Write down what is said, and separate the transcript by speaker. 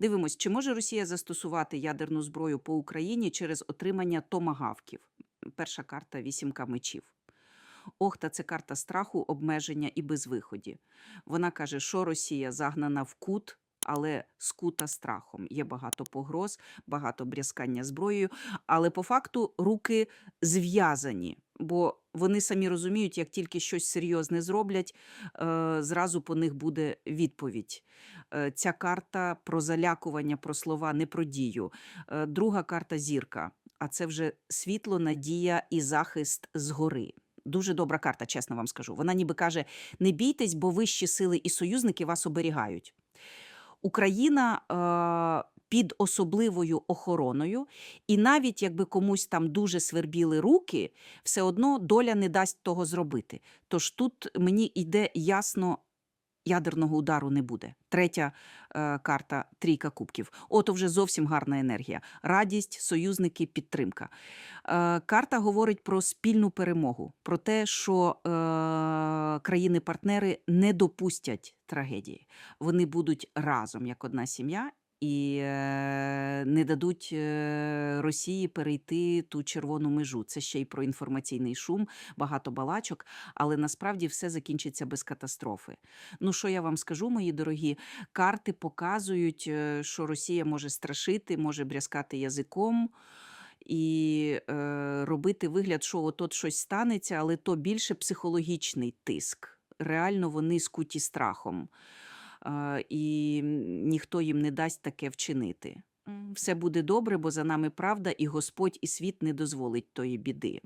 Speaker 1: Дивимось, чи може Росія застосувати ядерну зброю по Україні через отримання томагавків? Перша карта вісімка мечів. Охта це карта страху, обмеження і безвиході. Вона каже, що Росія загнана в кут, але скута страхом. Є багато погроз, багато брязкання зброєю, але по факту руки зв'язані, бо вони самі розуміють, як тільки щось серйозне зроблять, е, зразу по них буде відповідь. Е, Ця карта про залякування, про слова, не про дію. Е, Друга карта зірка, а це вже світло, надія і захист згори. Дуже добра карта, чесно вам скажу. Вона ніби каже: не бійтесь, бо вищі сили і союзники вас оберігають. Україна під особливою охороною, і навіть якби комусь там дуже свербіли руки, все одно доля не дасть того зробити. Тож тут мені йде ясно. Ядерного удару не буде. Третя е, карта трійка кубків. Ото вже зовсім гарна енергія. Радість, союзники, підтримка. Е, карта говорить про спільну перемогу, про те, що е, країни-партнери не допустять трагедії. Вони будуть разом як одна сім'я. І е, не дадуть е, Росії перейти ту червону межу. Це ще й про інформаційний шум, багато балачок, але насправді все закінчиться без катастрофи. Ну що я вам скажу, мої дорогі? Карти показують, е, що Росія може страшити, може брязкати язиком і е, робити вигляд, що от щось станеться, але то більше психологічний тиск. Реально вони скуті страхом, і ніхто їм не дасть таке вчинити. Все буде добре, бо за нами правда, і Господь і світ не дозволить тої біди.